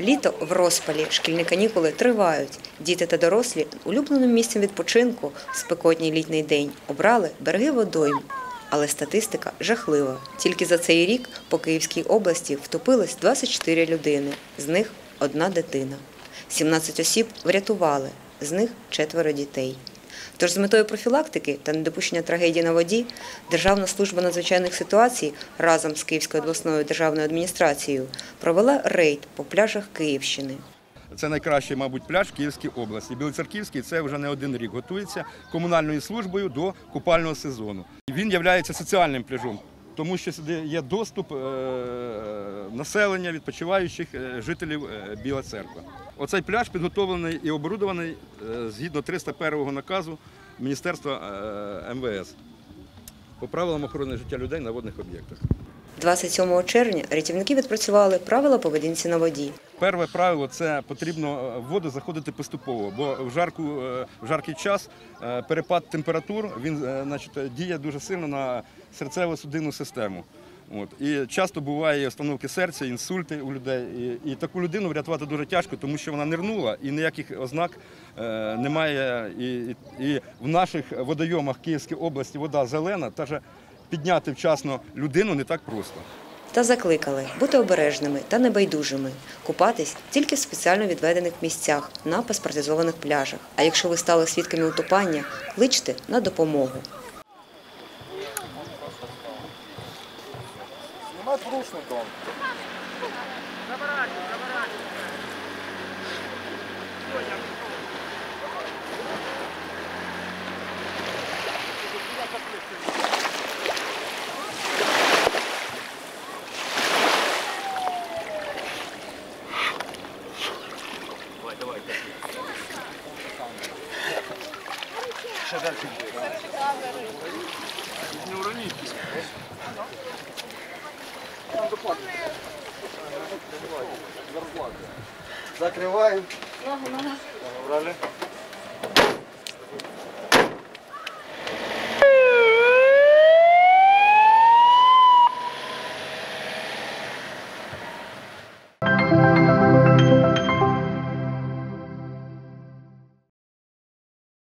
Літо в розпалі, шкільні канікули тривають. Діти та дорослі улюбленим місцем відпочинку в спекотній літній день обрали береги водойм. Але статистика жахлива. Тільки за цей рік по Київській області втопилось 24 людини, з них одна дитина. 17 осіб врятували, з них четверо дітей. Тож з метою профілактики та недопущення трагедії на воді Державна служба надзвичайних ситуацій разом з Київською обласною державною адміністрацією провела рейд по пляжах Київщини. Це найкращий, мабуть, пляж в Київській області. Білоцерківський це вже не один рік готується комунальною службою до купального сезону. Він є соціальним пляжом, тому що сюди є доступ е, населення, відпочиваючих е, жителів е, Біла Церква. Оцей пляж підготовлений і оборудований згідно 301 наказу Міністерства МВС по правилам охорони життя людей на водних об'єктах. 27 червня рятівники відпрацювали правила поведінці на воді. Перше правило це потрібно е, в воду заходити поступово, бо в жарку е, в жаркий час е, перепад температур він значить, діє дуже сильно на серцево-судинну систему. От. І часто буває остановки серця, інсульти у людей. І, і таку людину врятувати дуже тяжко, тому що вона нирнула і ніяких ознак е, немає. І, і, і в наших водойомах Київської області вода зелена, та же підняти вчасно людину не так просто. Та закликали бути обережними та небайдужими, купатись тільки в спеціально відведених місцях на паспортизованих пляжах. А якщо ви стали свідками утопання, кличте на допомогу. Снимать рушником. Закрываем. Ногу, ногу.